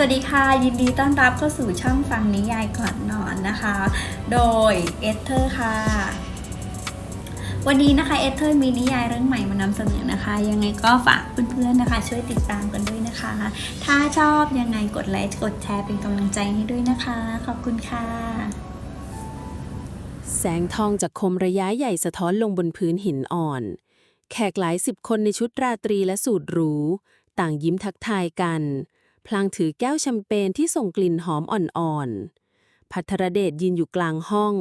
สวัสดีค่ะ ยินดีต้อนรับเข้าสู่ช่องฟังนิยายก่อนนอนนะคะ โดยเอสเธอร์ค่ะ วันนี้นะคะเอสเธอร์มีนิยายเรื่องใหม่มานำเสนอนะคะ ยังไงก็ฝากเพื่อนๆนะคะ ช่วยติดตามกันด้วยนะคะ ถ้าชอบยังไงกดไลค์กดแชร์เป็นกำลังใจให้ด้วยนะคะ ขอบคุณค่ะ แสงทองจากคมระยะใหญ่สะท้อนลงบนพื้นหินอ่อน แขกหลายสิบคนในชุดราตรีและสูทหรู ต่างยิ้มทักทายกัน พลางถือแก้วแชมเปญที่ส่งกลิ่นหอมอ่อนๆ พัทรเดชยืนอยู่กลางห้อง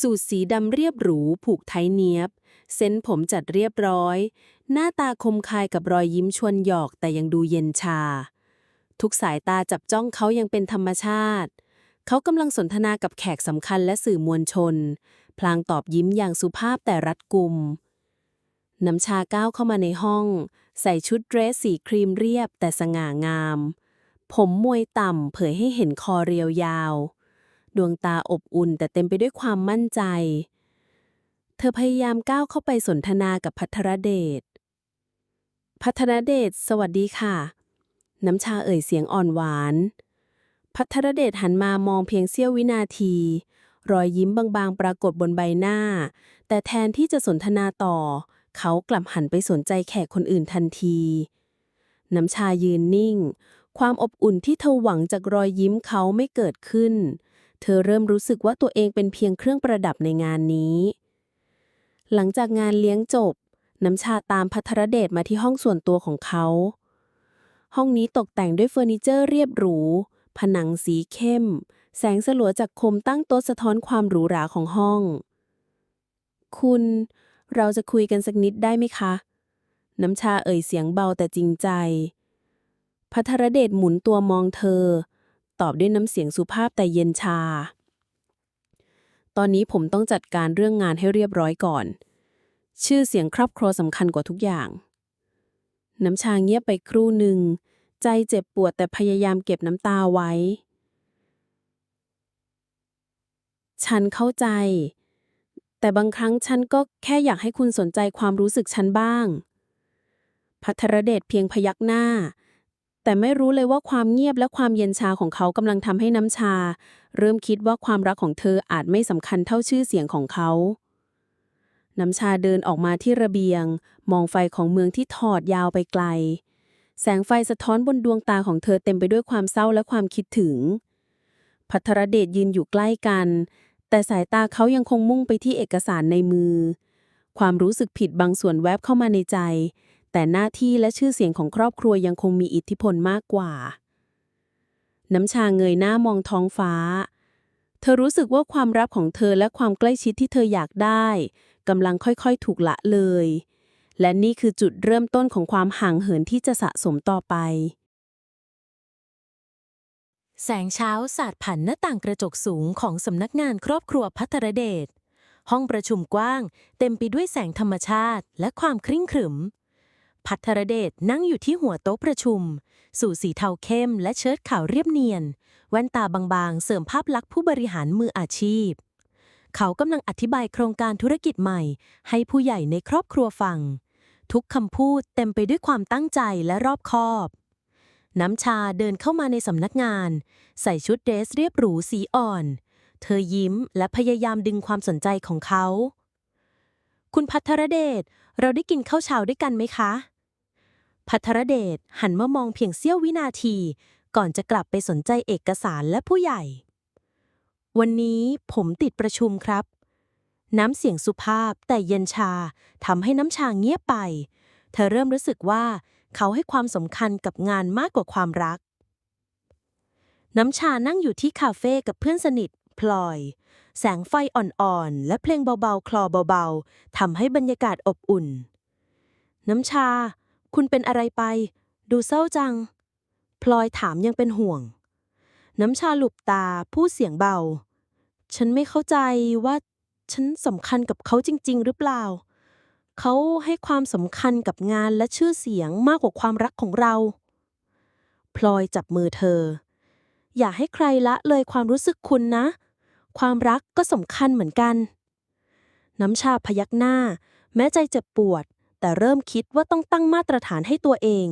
สูทสีดำเรียบหรู ผูกไทเนียบ เส้นผมจัดเรียบร้อย หน้าตาคมคายกับรอยยิ้มชวนหยอกแต่ยังดูเย็นชา ทุกสายตาจับจ้องเขายังเป็นธรรมชาติ เขากำลังสนทนากับแขกสำคัญและสื่อมวลชน พลางตอบยิ้มอย่างสุภาพแต่รัดกุมน้ำชาก้าวเข้ามาในห้อง ใส่ชุดเดรสสีครีมเรียบแต่สง่างาม ผมมวยต่ำเผยให้เห็นคอเรียวยาว ดวงตาอบอุ่นแต่เต็มไปด้วยความมั่นใจ เธอพยายามก้าวเข้าไปสนทนากับพัทรเดช พัทรเดช สวัสดีค่ะ น้ำชาเอ่ยเสียงอ่อนหวาน พัทรเดชหันมามองเพียงเสี้ยววินาที รอยยิ้มบางๆ ปรากฏบนใบหน้า แต่แทนที่จะสนทนาต่อ เขากลับหันไปสนใจแขกคนอื่นทันที น้ำชายืนนิ่ง ความอบอุ่นที่เธอหวังจากรอยยิ้มเขาไม่เกิดขึ้น เธอเริ่มรู้สึกว่าตัวเองเป็นเพียงเครื่องประดับในงานนี้ หลังจากงานเลี้ยงจบ น้ำชาตามพัทรเดชมาที่ห้องส่วนตัวของเขา ห้องนี้ตกแต่งด้วยเฟอร์นิเจอร์เรียบหรู ผนังสีเข้ม แสงสลัวจากคมตั้งโต๊ะสะท้อนความหรูหราของห้อง คุณ เราจะคุยกันสักนิดได้ไหมคะ น้ำชาเอ่ยเสียงเบาแต่จริงใจ พัทรเดชหมุนตัวมองเธอ ตอบด้วยน้ำเสียงสุภาพแต่เย็นชา ตอนนี้ผมต้องจัดการเรื่องงานให้เรียบร้อยก่อน ชื่อเสียงครอบครัวสำคัญกว่าทุกอย่าง น้ำชาเงียบไปครู่หนึ่ง ใจเจ็บปวดแต่พยายามเก็บน้ำตาไว้ ฉันเข้าใจ แต่บางครั้งฉันก็แค่อยากให้คุณสนใจความรู้สึกฉันบ้างพัทรเดชเพียงพยักหน้า แต่ไม่รู้เลยว่าความเงียบและความเย็นชาของเขากำลังทำให้น้ำชา เริ่มคิดว่าความรักของเธออาจไม่สำคัญเท่าชื่อเสียงของเขา น้ำชาเดินออกมาที่ระเบียง มองไฟของเมืองที่ทอดยาวไปไกล แสงไฟสะท้อนบนดวงตาของเธอเต็มไปด้วยความเศร้าและความคิดถึง พัทรเดชยืนอยู่ใกล้กัน แต่สายตาเขายังคงมุ่งไปที่เอกสารในมือ ความรู้สึกผิดบางส่วนแวบเข้ามาในใจ แต่หน้าที่และชื่อเสียงของครอบครัวยังคงมีอิทธิพลมากกว่า น้ำชาเงยหน้ามองท้องฟ้า เธอรู้สึกว่าความรักของเธอและความใกล้ชิดที่เธออยากได้กำลังค่อยๆ ถูกละเลย และนี่คือจุดเริ่มต้นของความห่างเหินที่จะสะสมต่อไป แสงเช้าสาดผ่านหน้าต่างกระจกสูงของสำนักงานครอบครัวพัทรเดชห้องประชุมกว้าง เต็มไปด้วยแสงธรรมชาติและความคริ่งขรึม พัทรเดชนั่งอยู่ที่หัวโต๊ะประชุม สู่สีเทาเข้มและเชิ้ตขาวเรียบเนียน แว่นตาบางๆ เสริมภาพลักษณ์ผู้บริหารมืออาชีพ เขากำลังอธิบายโครงการธุรกิจใหม่ ให้ผู้ใหญ่ในครอบครัวฟัง ทุกคำพูดเต็มไปด้วยความตั้งใจและรอบคอบน้ำชาเดินเข้ามาในสำนักงาน ใส่ชุดเดรสเรียบหรูสีอ่อน เธอยิ้มและพยายามดึงความสนใจของเขา คุณพัทรเดช เราได้กินข้าวเช้าด้วยกันไหมคะ พัทรเดชหันมามองเพียงเสี้ยววินาที ก่อนจะกลับไปสนใจเอกสารและผู้ใหญ่ วันนี้ผมติดประชุมครับ น้ำเสียงสุภาพแต่เย็นชาทำให้น้ำชาเงียบไป เธอเริ่มรู้สึกว่าเขาให้ความสำคัญกับงานมากกว่าความรัก น้ำชานั่งอยู่ที่คาเฟ่กับเพื่อนสนิท พลอย แสงไฟอ่อนๆ และเพลงเบาๆ คลอเบาๆทำให้บรรยากาศอบอุ่น น้ำชา คุณเป็นอะไรไป ดูเศร้าจัง พลอยถามยังเป็นห่วง น้ำชาหลุบตาพูดเสียงเบา ฉันไม่เข้าใจว่าฉันสำคัญกับเขาจริง ๆ หรือเปล่า เขาให้ความสำคัญกับงานและชื่อเสียงมากกว่าความรักของเรา พลอยจับมือเธอ อย่าให้ใครละเลยความรู้สึกคุณนะ ความรักก็สำคัญเหมือนกัน น้ำชาพยักหน้า แม้ใจเจ็บปวด แต่เริ่มคิดว่าต้องตั้งมาตรฐานให้ตัวเอง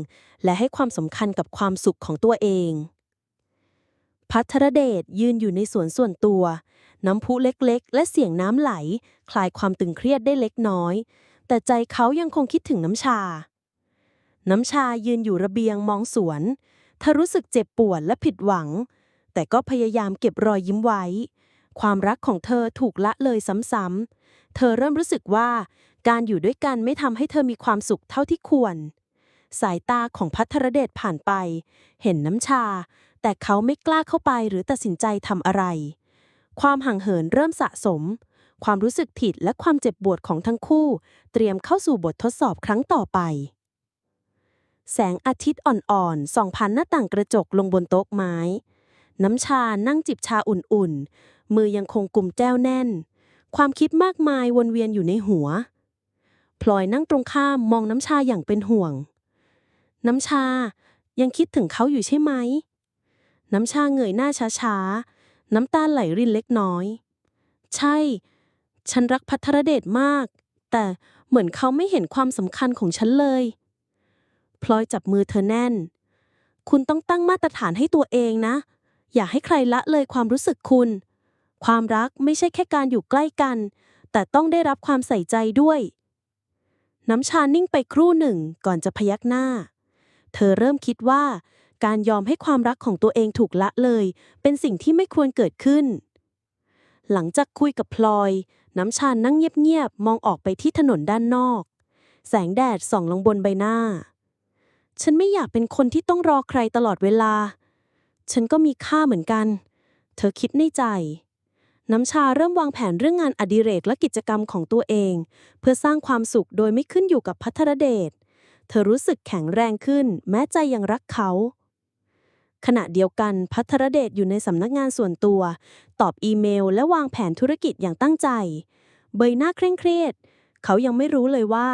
และให้ความสำคัญกับความสุขของตัวเอง พัทรเดชยืนอยู่ในสวนส่วนตัว น้ำพุเล็กๆ และเสียงน้ำไหล คลายความตึงเครียดได้เล็กน้อย แต่ใจเขายังคงคิดถึงน้ำชา น้ำชายืนอยู่ระเบียงมองสวนเธอรู้สึกเจ็บปวดและผิดหวัง แต่ก็พยายามเก็บรอยยิ้มไว้ ความรักของเธอถูกละเลยซ้ำๆ เธอเริ่มรู้สึกว่า การอยู่ด้วยกันไม่ทำให้เธอมีความสุขเท่าที่ควร สายตาของพัทรเดชผ่านไป เห็นน้ำชา แต่เขาไม่กล้าเข้าไปหรือตัดสินใจทำอะไร ความห่างเหินเริ่มสะสม ความรู้สึกผิดและความเจ็บปวดของทั้งคู่ เตรียมเข้าสู่บททดสอบครั้งต่อไป แสงอาทิตย์อ่อนๆส่องผ่านหน้าต่างกระจกลงบนโต๊ะไม้ น้ำชานั่งจิบชาอุ่นๆ มือยังคงกุมแจ้วแน่น ความคิดมากมายวนเวียนอยู่ในหัว พลอยนั่งตรงข้ามมองน้ำชาอย่างเป็นห่วง น้ำชายังคิดถึงเขาอยู่ใช่ไหม น้ำชาเงยหน้าช้าๆ น้ำตาไหลรินเล็กน้อย ใช่ ฉันรักพัทรเดชมาก แต่เหมือนเขาไม่เห็นความสำคัญของฉันเลย พลอยจับมือเธอแน่น คุณต้องตั้งมาตรฐานให้ตัวเองนะ อย่าให้ใครละเลยความรู้สึกคุณ ความรักไม่ใช่แค่การอยู่ใกล้กัน แต่ต้องได้รับความใส่ใจด้วย น้ำชานิ่งไปครู่หนึ่งก่อนจะพยักหน้า เธอเริ่มคิดว่า การยอมให้ความรักของตัวเองถูกละเลย เป็นสิ่งที่ไม่ควรเกิดขึ้น หลังจากคุยกับพลอย น้ำชานั่งเงียบๆมองออกไปที่ถนนด้านนอก แสงแดดส่องลงบนใบหน้า ฉันไม่อยากเป็นคนที่ต้องรอใครตลอดเวลา ฉันก็มีค่าเหมือนกัน เธอคิดในใจ น้ำชาเริ่มวางแผนเรื่องงานอดิเรกและกิจกรรมของตัวเอง เพื่อสร้างความสุขโดยไม่ขึ้นอยู่กับพัทรเดช เธอรู้สึกแข็งแรงขึ้น แม้ใจยังรักเขา ขณะเดียวกันพัทรเดชอยู่ในสำนักงานส่วนตัว ตอบอีเมล และวางแผนธุรกิจอย่างตั้งใจ เบยหน้าเคร่งเครียด เขายังไม่รู้เลยว่า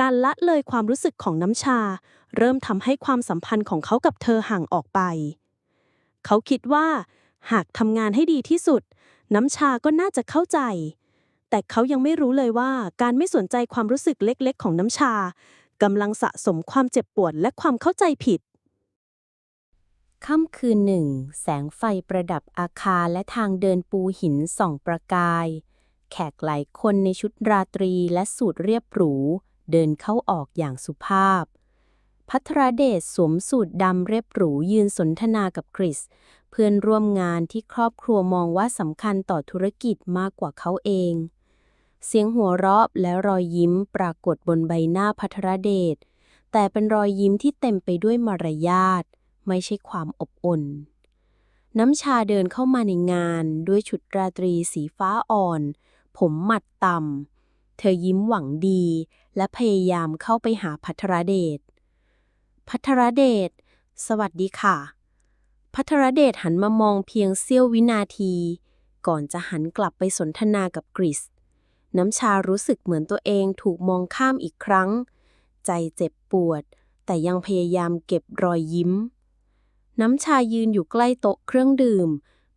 การละเลยความรู้สึกของน้ำชา เริ่มทำให้ความสัมพันธ์ของเขากับเธอห่างออกไป เขาคิดว่า หากทำงานให้ดีที่สุด น้ำชาก็น่าจะเข้าใจ แต่เขายังไม่รู้เลยว่าการไม่สนใจความรู้สึกเล็กๆ ของน้ำชากำลังสะสมความเจ็บปวดและความเข้าใจผิด ค่ำคืนหนึ่ง แสงไฟประดับอาคารและทางเดินปูหินส่องประกาย แขกหลายคนในชุดราตรีและสูทเรียบหรู เดินเข้าออกอย่างสุภาพพัทรเดชสวมสูทดำเรียบหรูยืนสนทนากับคริส เพื่อนร่วมงานที่ครอบครัวมองว่าสำคัญต่อธุรกิจมากกว่าเขาเอง เสียงหัวเราะและรอยยิ้มปรากฏบนใบหน้าพัทรเดช แต่เป็นรอยยิ้มที่เต็มไปด้วยมารยาท ไม่ใช่ความอบอุ่น น้ำชาเดินเข้ามาในงานด้วยชุดราตรีสีฟ้าอ่อน ผมหมัดต่ำ เธอยิ้มหวังดี และพยายามเข้าไปหาพัทรเดช พัทรเดช สวัสดีค่ะ พัทรเดชหันมามองเพียงเสี้ยววินาที ก่อนจะหันกลับไปสนทนากับกริสน้ำชารู้สึกเหมือนตัวเองถูกมองข้ามอีกครั้ง ใจเจ็บปวด แต่ยังพยายามเก็บรอยยิ้ม น้ำชายืนอยู่ใกล้โต๊ะเครื่องดื่ม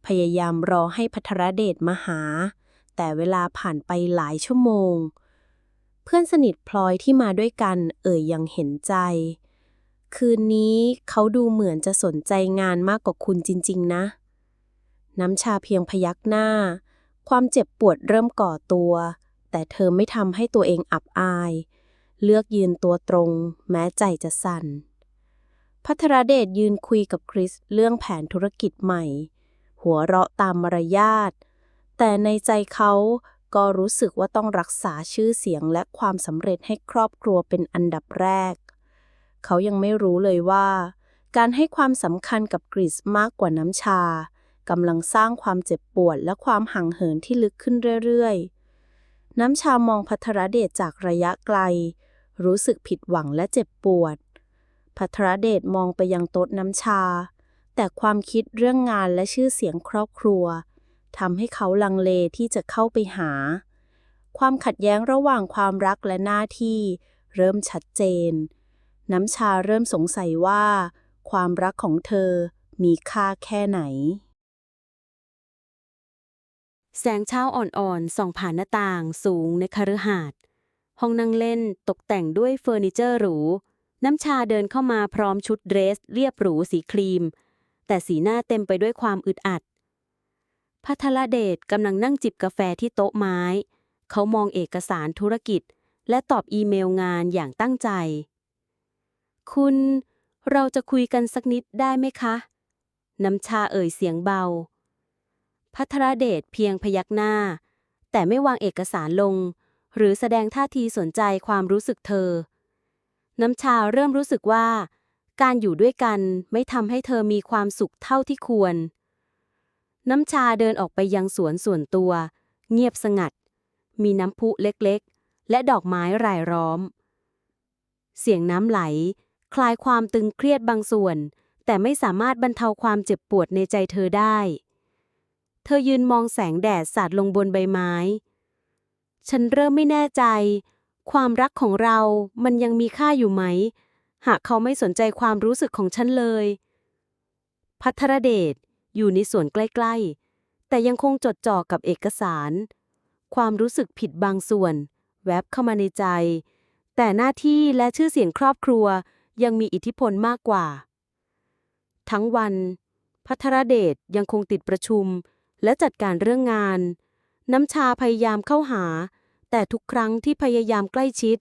พยายามรอให้พัทรเดชมาหา แต่เวลาผ่านไปหลายชั่วโมง เพื่อนสนิทพลอยที่มาด้วยกันเอ่ยยังเห็นใจ คืนนี้เขาดูเหมือนจะสนใจงานมากกว่าคุณจริง ๆ นะ น้ำชาเพียงพยักหน้า ความเจ็บปวดเริ่มก่อตัว แต่เธอไม่ทำให้ตัวเองอับอาย เลือกยืนตัวตรง แม้ใจจะสั่น พัทรเดชยืนคุยกับคริสเรื่องแผนธุรกิจใหม่ หัวเราะตามมารยาท แต่ในใจเขาก็รู้สึกว่าต้องรักษาชื่อเสียงและความสำเร็จให้ครอบครัวเป็นอันดับแรก เขายังไม่รู้เลยว่า การให้ความสำคัญกับกริสมากกว่าน้ำชากำลังสร้างความเจ็บปวดและความห่างเหินที่ลึกขึ้นเรื่อยๆ น้ำชามองพัทรเดชจากระยะไกล รู้สึกผิดหวังและเจ็บปวด พัทรเดชมองไปยังโต๊ะน้ำชา แต่ความคิดเรื่องงานและชื่อเสียงครอบครัวทำให้เขาลังเลที่จะเข้าไปหา ความขัดแย้งระหว่างความรักและหน้าที่ เริ่มชัดเจน น้ำชาเริ่มสงสัยว่า ความรักของเธอมีค่าแค่ไหน แสงเช้าอ่อนๆส่องผ่านหน้าต่างสูงในคฤหาสน์ห้องนั่งเล่นตกแต่งด้วยเฟอร์นิเจอร์หรู น้ำชาเดินเข้ามาพร้อมชุดเดรส เรียบหรูสีครีม แต่สีหน้าเต็มไปด้วยความอึดอัดพัทรเดชกำลังนั่งจิบกาแฟที่โต๊ะไม้ เขามองเอกสารธุรกิจ และตอบอีเมลงานอย่างตั้งใจ คุณ เราจะคุยกันสักนิดได้ไหมคะ น้ำชาเอ่ยเสียงเบา พัทรเดชเพียงพยักหน้า แต่ไม่วางเอกสารลง หรือแสดงท่าทีสนใจความรู้สึกเธอ น้ำชาเริ่มรู้สึกว่า การอยู่ด้วยกันไม่ทำให้เธอมีความสุขเท่าที่ควร น้ำชาเดินออกไปยังสวนส่วนตัว เงียบสงัด มีน้ำพุเล็กๆ และดอกไม้รายล้อมเสียงน้ำไหล คลายความตึงเครียดบางส่วน แต่ไม่สามารถบรรเทาความเจ็บปวดในใจเธอได้ เธอยืนมองแสงแดดสาดลงบนใบไม้ ฉันเริ่มไม่แน่ใจ ความรักของเรามันยังมีค่าอยู่ไหม หากเขาไม่สนใจความรู้สึกของฉันเลย พัทรเดชอยู่ในสวนใกล้ๆ แต่ยังคงจดจ่อกับเอกสาร ความรู้สึกผิดบางส่วน แวบเข้ามาในใจ แต่หน้าที่และชื่อเสียงครอบครัว ยังมีอิทธิพลมากกว่า ทั้งวัน พัทรเดชยังคงติดประชุม และจัดการเรื่องงาน น้ำชาพยายามเข้าหา แต่ทุกครั้งที่พยายามใกล้ชิด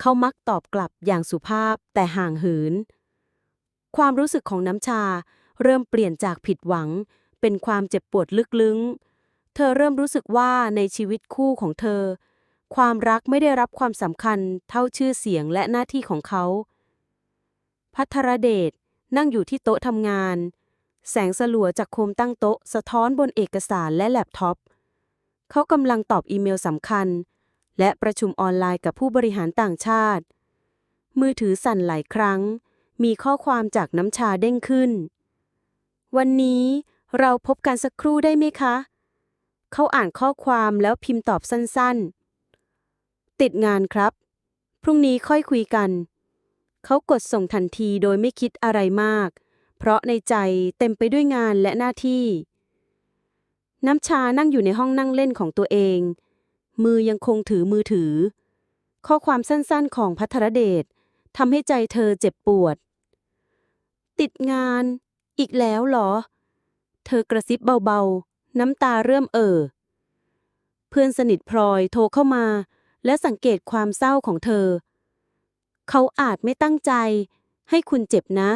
เขามักตอบกลับอย่างสุภาพแต่ห่างเหิน ความรู้สึกของน้ำชาเริ่มเปลี่ยนจากผิดหวัง เป็นความเจ็บปวดลึกซึ้ง เธอเริ่มรู้สึกว่าในชีวิตคู่ของเธอ ความรักไม่ได้รับความสำคัญเท่าชื่อเสียงและหน้าที่ของเขา พัทรเดชนั่งอยู่ที่โต๊ะทำงาน แสงสลัวจากโคมตั้งโต๊ะ สะท้อนบนเอกสารและแล็ปท็อป เขากำลังตอบอีเมลสำคัญ และประชุมออนไลน์กับผู้บริหารต่างชาติ มือถือสั่นหลายครั้ง มีข้อความจากน้ำชาเด้งขึ้น วันนี้เราพบกันสักครู่ได้ไหมคะ เขาอ่านข้อความแล้วพิมพ์ตอบสั้นๆ ติดงานครับ พรุ่งนี้ค่อยคุยกัน เขากดส่งทันทีโดยไม่คิดอะไรมาก เพราะในใจเต็มไปด้วยงานและหน้าที่ น้ำชานั่งอยู่ในห้องนั่งเล่นของตัวเอง มือยังคงถือมือถือ ข้อความสั้นๆของพัทรเดชทำให้ใจเธอเจ็บปวด ติดงานอีกแล้วเหรอ เธอกระซิบเบาๆ น้ำตาเริ่มเอ่อ เพื่อนสนิทพลอยโทรเข้ามา และสังเกตความเศร้าของเธอ เขาอาจไม่ตั้งใจ ให้คุณเจ็บนะ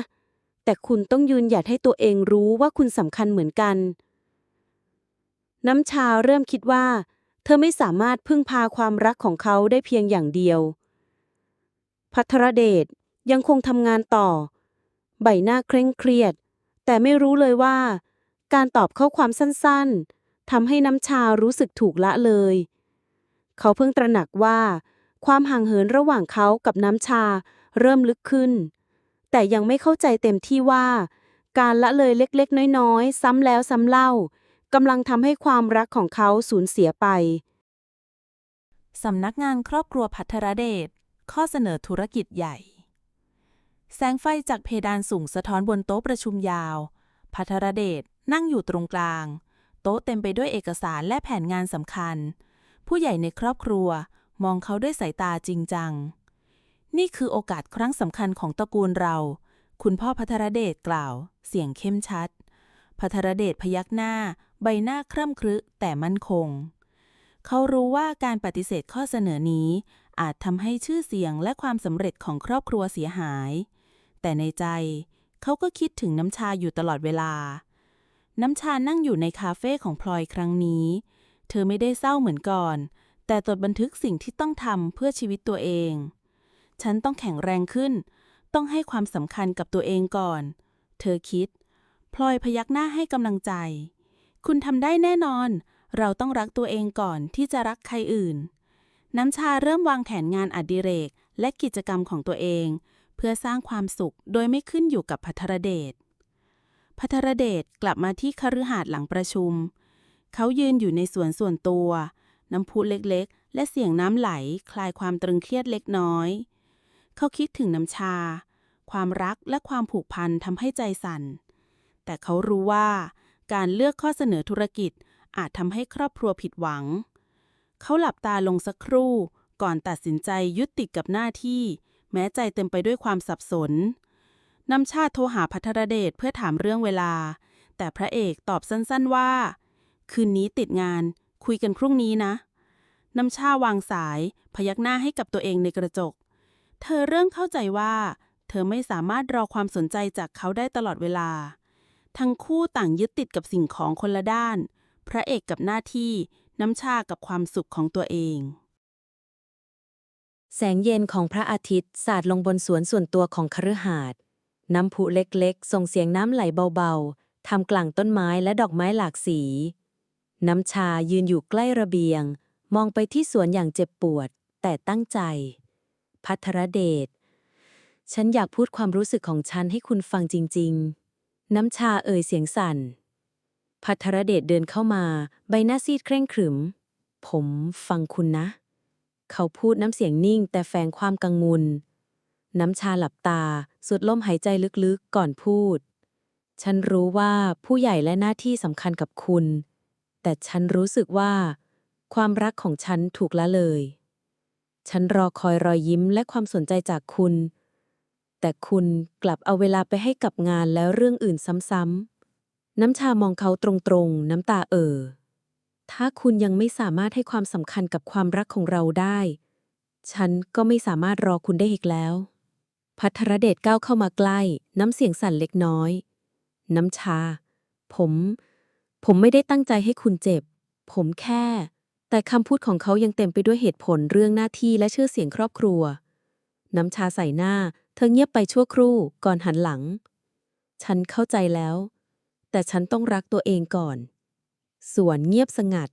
แต่คุณต้องยืนหยัดให้ตัวเองรู้ว่าคุณสำคัญเหมือนกัน น้ำชาเริ่มคิดว่า เธอไม่สามารถพึ่งพาความรักของเขาได้เพียงอย่างเดียว พัทรเดชยังคงทำงานต่อ ใบหน้าเคร่งเครียด แต่ไม่รู้เลยว่า การตอบข้อความสั้นๆทำให้น้ำชารู้สึกถูกละเลย เขาเพิ่งตระหนักว่า ความห่างเหินระหว่างเขากับน้ำชาเริ่มลึกขึ้น แต่ยังไม่เข้าใจเต็มที่ว่า การละเลยเล็กๆ น้อยๆ ซ้ำแล้วซ้ำเล่ากำลังทำให้ความรักของเขาสูญเสียไป สำนักงานครอบครัวพัทรเดช ข้อเสนอธุรกิจใหญ่ แสงไฟจากเพดานสูงสะท้อนบนโต๊ะประชุมยาว พัทรเดชนั่งอยู่ตรงกลาง โต๊ะเต็มไปด้วยเอกสารและแผนงานสำคัญ ผู้ใหญ่ในครอบครัว มองเขาด้วยสายตาจริงจัง นี่คือโอกาสครั้งสำคัญของตระกูลเรา คุณพ่อพัทรเดชกล่าว เสียงเข้มชัด พัทรเดชพยักหน้า ใบหน้าเคร่ำครึแต่มั่นคง เขารู้ว่าการปฏิเสธข้อเสนอนี้ อาจทำให้ชื่อเสียงและความสำเร็จของครอบครัวเสียหาย แต่ในใจ เขาก็คิดถึงน้ำชาอยู่ตลอดเวลา น้ำชานั่งอยู่ในคาเฟ่ของพลอยครั้งนี้ เธอไม่ได้เศร้าเหมือนก่อน แต่จดบันทึกสิ่งที่ต้องทำเพื่อชีวิตตัวเอง ฉันต้องแข็งแรงขึ้น ต้องให้ความสำคัญกับตัวเองก่อน เธอคิด พลอยพยักหน้าให้กำลังใจ คุณทำได้แน่นอน เราต้องรักตัวเองก่อนที่จะรักใครอื่น น้ำชาเริ่มวางแผนงานอดิเรกและกิจกรรมของตัวเอง เพื่อสร้างความสุขโดยไม่ขึ้นอยู่กับพัทรเดชพัทรเดชกลับมาที่คฤหาสน์หลังประชุม เขายืนอยู่ในสวนส่วนตัว น้ำพุเล็กๆ และเสียงน้ำไหลคลายความตรึงเครียดเล็กน้อย เขาคิดถึงน้ำชา ความรักและความผูกพันทำให้ใจสั่น แต่เขารู้ว่าการเลือกข้อเสนอธุรกิจอาจทำให้ครอบครัวผิดหวัง เขาหลับตาลงสักครู่ก่อนตัดสินใจยุติกับหน้าที่ แม้ใจเต็มไปด้วยความสับสน น้ำชาโทรหาพัทรเดชเพื่อถามเรื่องเวลา แต่พระเอกตอบสั้นๆว่า คืนนี้ติดงาน คุยกันพรุ่งนี้นะ น้ำชาวางสาย พยักหน้าให้กับตัวเองในกระจก เธอเริ่มเข้าใจว่า เธอไม่สามารถรอความสนใจจากเขาได้ตลอดเวลา ทั้งคู่ต่างยึดติดกับสิ่งของคนละด้าน พระเอกกับหน้าที่ น้ำชากับความสุขของตัวเอง แสงเย็นของพระอาทิตย์สาดลงบนสวนส่วนตัวของคฤหาสน์น้ำพุเล็กๆ ส่งเสียงน้ำไหลเบาๆทำกลางต้นไม้และดอกไม้หลากสี น้ำชายืนอยู่ใกล้ระเบียง มองไปที่สวนอย่างเจ็บปวด แต่ตั้งใจ พัทรเดช ฉันอยากพูดความรู้สึกของฉันให้คุณฟังจริง ๆ น้ำชาเอ่ยเสียงสั่น พัทรเดชเดินเข้ามา ใบหน้าซีดเคร่งขรึม ผมฟังคุณนะ เขาพูดน้ำเสียงนิ่ง แต่แฝงความกังวล น้ำชาหลับตา สุดลมหายใจลึกๆ ก่อนพูด ฉันรู้ว่าผู้ใหญ่และหน้าที่สำคัญกับคุณ แต่ฉันรู้สึกว่า ความรักของฉันถูกละเลย ฉันรอคอยรอยยิ้มและความสนใจจากคุณ แต่คุณกลับเอาเวลาไปให้กับงานแล้วเรื่องอื่นซ้ำๆ น้ำชามองเขาตรงๆ น้ำตาเอ่อ ถ้าคุณยังไม่สามารถให้ความสำคัญกับความรักของเราได้ ฉันก็ไม่สามารถรอคุณได้อีกแล้ว พัทรเดชก้าวเข้ามาใกล้ น้ำเสียงสั่นเล็กน้อย น้ำชา ผม ผมไม่ได้ตั้งใจให้คุณเจ็บ ผมแค่ แต่คำพูดของเขายังเต็มไปด้วยเหตุผลเรื่องหน้าที่และชื่อเสียงครอบครัว น้ำชาใส่หน้า เธอเงียบไปชั่วครู่ก่อนหันหลัง ฉันเข้าใจแล้ว แต่ฉันต้องรักตัวเองก่อน สวนเงียบสงัด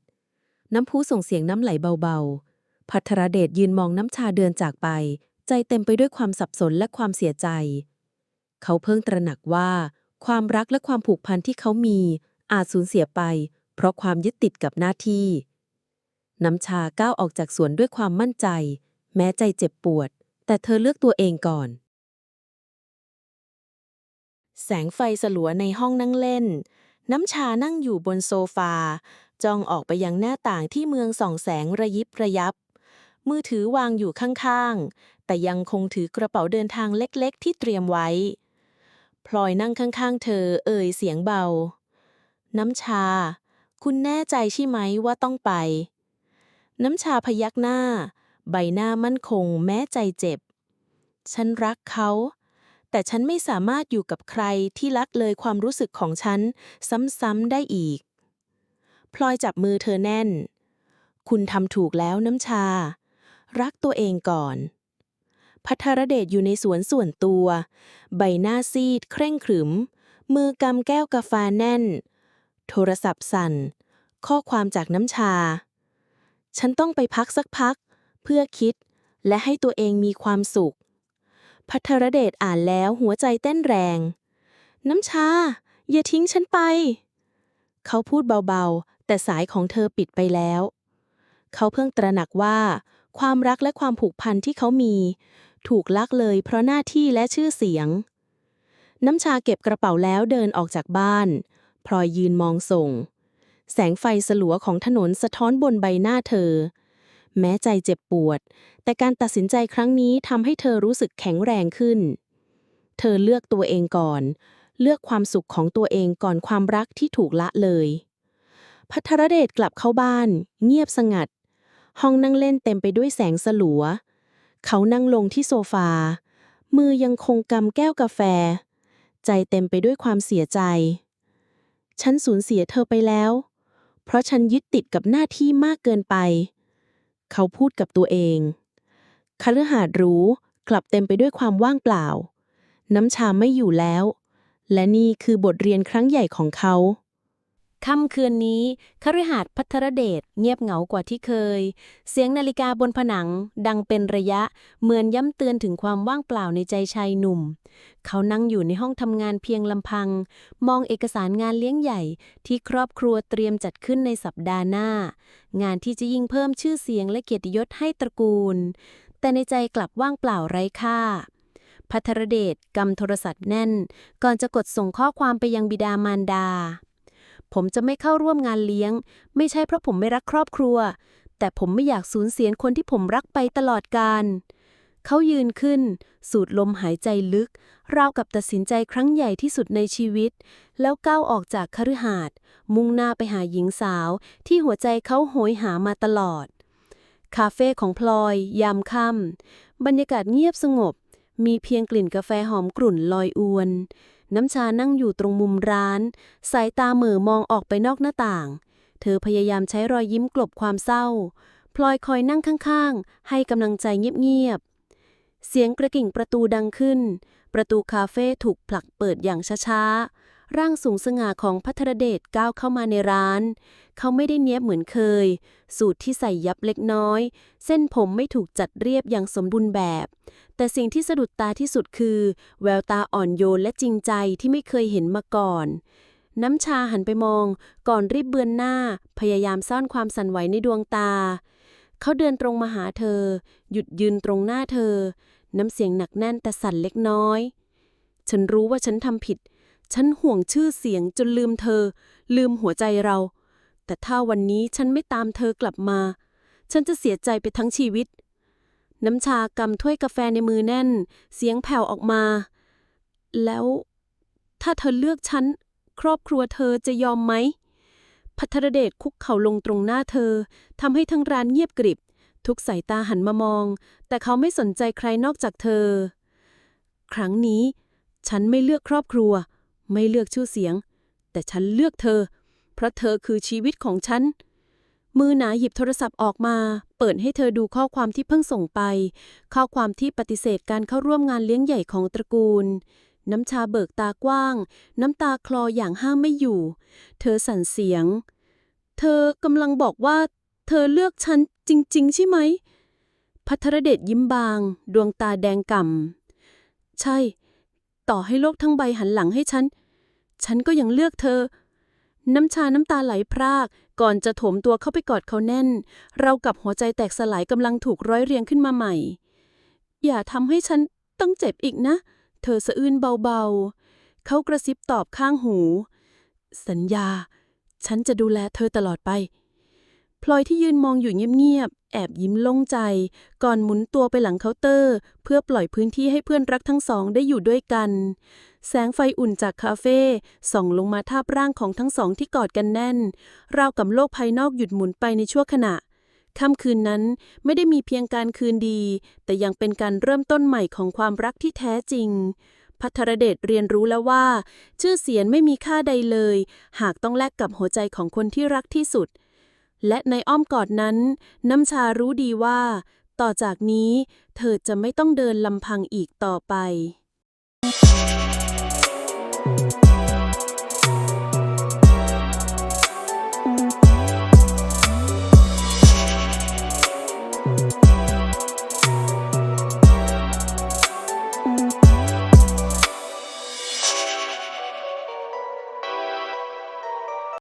น้ำพุส่งเสียงน้ำไหลเบาๆ พัทรเดชยืนมองน้ำชาเดินจากไป ใจเต็มไปด้วยความสับสนและความเสียใจ เขาเพิ่งตระหนักว่า ความรักและความผูกพันที่เขามี อาจสูญเสียไป เพราะความยึดติดกับหน้าที่ น้ำชาก้าวออกจากสวนด้วยความมั่นใจ แม้ใจเจ็บปวด แต่เธอเลือกตัวเองก่อน แสงไฟสลัวในห้องนั่งเล่น น้ำชานั่งอยู่บนโซฟา จ้องออกไปยังหน้าต่างที่เมืองส่องแสงระยิบระยับ มือถือวางอยู่ข้างๆ แต่ยังคงถือกระเป๋าเดินทางเล็กๆ ที่เตรียมไว้ พลอยนั่งข้างๆ เธอเอ่ยเสียงเบา น้ำชา คุณแน่ใจใช่ไหมว่าต้องไป น้ำชาพยักหน้า ใบหน้ามั่นคงแม้ใจเจ็บ ฉันรักเขา แต่ฉันไม่สามารถอยู่กับใครที่ลักเลยความรู้สึกของฉัน ซ้ำๆได้อีก พลอยจับมือเธอแน่น คุณทำถูกแล้วน้ำชา รักตัวเองก่อนพัทรเดชอยู่ในสวนส่วนตัว ใบหน้าซีดเคร่งขรึม มือกำแก้วกาแฟแน่น โทรศัพท์สั่น ข้อความจากน้ำชา ฉันต้องไปพักสักพัก เพื่อคิดและให้ตัวเองมีความสุข พัทรเดชอ่านแล้วหัวใจเต้นแรง น้ำชา อย่าทิ้งฉันไป เขาพูดเบาๆ แต่สายของเธอปิดไปแล้ว เขาเพิ่งตระหนักว่า ความรักและความผูกพันที่เขามี ถูกลักเลยเพราะหน้าที่และชื่อเสียง น้ำชาเก็บกระเป๋าแล้วเดินออกจากบ้าน พลอยยืนมองส่ง แสงไฟสลัวของถนนสะท้อนบนใบหน้าเธอ แม้ใจเจ็บปวด แต่การตัดสินใจครั้งนี้ทำให้เธอรู้สึกแข็งแรงขึ้น เธอเลือกตัวเองก่อน เลือกความสุขของตัวเองก่อนความรักที่ถูกละเลยพัทรเดชกลับเข้าบ้าน เงียบสงัด ห้องนั่งเล่นเต็มไปด้วยแสงสลัว เขานั่งลงที่โซฟา มือยังคงกำแก้วกาแฟ ใจเต็มไปด้วยความเสียใจ ฉันสูญเสียเธอไปแล้ว เพราะฉันยึดติดกับหน้าที่มากเกินไป เขาพูดกับตัวเองคฤหาสน์รู้กลับเต็มไปด้วยความว่างเปล่า น้ำชาไม่อยู่แล้ว และนี่คือบทเรียนครั้งใหญ่ของเขา ค่ำคืนนี้คฤหาสน์พัทรเดชเงียบเหงากว่าที่เคย เสียงนาฬิกาบนผนังดังเป็นระยะ เหมือนย้ำเตือนถึงความว่างเปล่าในใจชายหนุ่ม เขานั่งอยู่ในห้องทำงานเพียงลำพัง มองเอกสารงานเลี้ยงใหญ่ที่ครอบครัวเตรียมจัดขึ้นในสัปดาห์หน้า งานที่จะยิ่งเพิ่มชื่อเสียงและเกียรติยศให้ตระกูล แต่ในใจกลับว่างเปล่าไร้ค่าพัทรเดชกำโทรศัพท์แน่น ก่อนจะกดส่งข้อความไปยังบิดามารดา ผมจะไม่เข้าร่วมงานเลี้ยง ไม่ใช่เพราะผมไม่รักครอบครัว แต่ผมไม่อยากสูญเสียคนที่ผมรักไปตลอดกาลเขายืนขึ้น สูดลมหายใจลึก ราวกับตัดสินใจครั้งใหญ่ที่สุดในชีวิต แล้วก้าวออกจากคฤหาสน์มุ่งหน้าไปหาหญิงสาวที่หัวใจเขาโหยหามาตลอด คาเฟ่ของพลอย ยามค่ำบรรยากาศเงียบสงบ มีเพียงกลิ่นกาแฟหอมกลุ่นลอยอวน น้ำชานั่งอยู่ตรงมุมร้าน สายตาเหม่อมองออกไปนอกหน้าต่าง เธอพยายามใช้รอยยิ้มกลบความเศร้า พลอยคอยนั่งข้างๆ ให้กำลังใจเงียบๆ เสียงกระกิ่งประตูดังขึ้น ประตูคาเฟ่ถูกผลักเปิดอย่างช้าๆ ร่างสูงสง่าของพัทรเดชก้าวเข้ามาในร้าน เขาไม่ได้เนี้ยบเหมือนเคย สูตรที่ใส่ยับเล็กน้อย เส้นผมไม่ถูกจัดเรียบอย่างสมบูรณ์แบบ แต่สิ่งที่สะดุดตาที่สุดคือ แววตาอ่อนโยนและจริงใจที่ไม่เคยเห็นมาก่อน น้ำชาหันไปมอง ก่อนรีบเบือนหน้า พยายามซ่อนความสั่นไหวในดวงตา เขาเดินตรงมาหาเธอ หยุดยืนตรงหน้าเธอ น้ำเสียงหนักแน่นแต่สั่นเล็กน้อย ฉันรู้ว่าฉันทำผิด ฉันห่วงชื่อเสียงจนลืมเธอ ลืมหัวใจเรา แต่ถ้าวันนี้ฉันไม่ตามเธอกลับมา ฉันจะเสียใจไปทั้งชีวิต น้ำชากำถ้วยกาแฟในมือแน่น เสียงแผ่วออกมา แล้ว ถ้าเธอเลือกฉัน ครอบครัวเธอจะยอมไหมพัทรเดชคุกเข่าลงตรงหน้าเธอทำให้ทั้งร้านเงียบกริบ ทุกสายตาหันมามอง แต่เขาไม่สนใจใครนอกจากเธอ ครั้งนี้ ฉันไม่เลือกครอบครัว ไม่เลือกชื่อเสียง แต่ฉันเลือกเธอ เพราะเธอคือชีวิตของฉัน มือหนาหยิบโทรศัพท์ออกมา เปิดให้เธอดูข้อความที่เพิ่งส่งไป ข้อความที่ปฏิเสธการเข้าร่วมงานเลี้ยงใหญ่ของตระกูล น้ำชาเบิกตากว้าง น้ำตาคลออย่างห้ามไม่อยู่ เธอสั่นเสียง เธอกำลังบอกว่า เธอเลือกฉันจริง ๆ ใช่ไหมพัทรเดชยิ้มบาง ดวงตาแดงก่ำใช่ ต่อให้โลกทั้งใบหันหลังให้ฉัน ฉันก็ยังเลือกเธอ น้ำชาน้ำตาไหลพราก ก่อนจะโถมตัวเข้าไปกอดเขาแน่น เรากับหัวใจแตกสลายกำลังถูกร้อยเรียงขึ้นมาใหม่ อย่าทำให้ฉันต้องเจ็บอีกนะ เธอสะอื้นเบาๆ เขากระซิบตอบข้างหู สัญญา ฉันจะดูแลเธอตลอดไป พลอยที่ยืนมองอยู่เงียบๆ แอบยิ้มโล่งใจ ก่อนหมุนตัวไปหลังเคาน์เตอร์ เพื่อปล่อยพื้นที่ให้เพื่อนรักทั้งสองได้อยู่ด้วยกัน แสงไฟอุ่นจากคาเฟ่ส่องลงมาทาบร่างของทั้งสองที่กอดกันแน่น ราวกับโลกภายนอกหยุดหมุนไปในชั่วขณะ ค่ำคืนนั้นไม่ได้มีเพียงการคืนดี แต่ยังเป็นการเริ่มต้นใหม่ของความรักที่แท้จริงพัทรเดชเรียนรู้แล้วว่า ชื่อเสียงไม่มีค่าใดเลย หากต้องแลกกับหัวใจของคนที่รักที่สุด และในอ้อมกอดนั้น น้ำชารู้ดีว่า ต่อจากนี้ เธอจะไม่ต้องเดินลำพังอีกต่อไป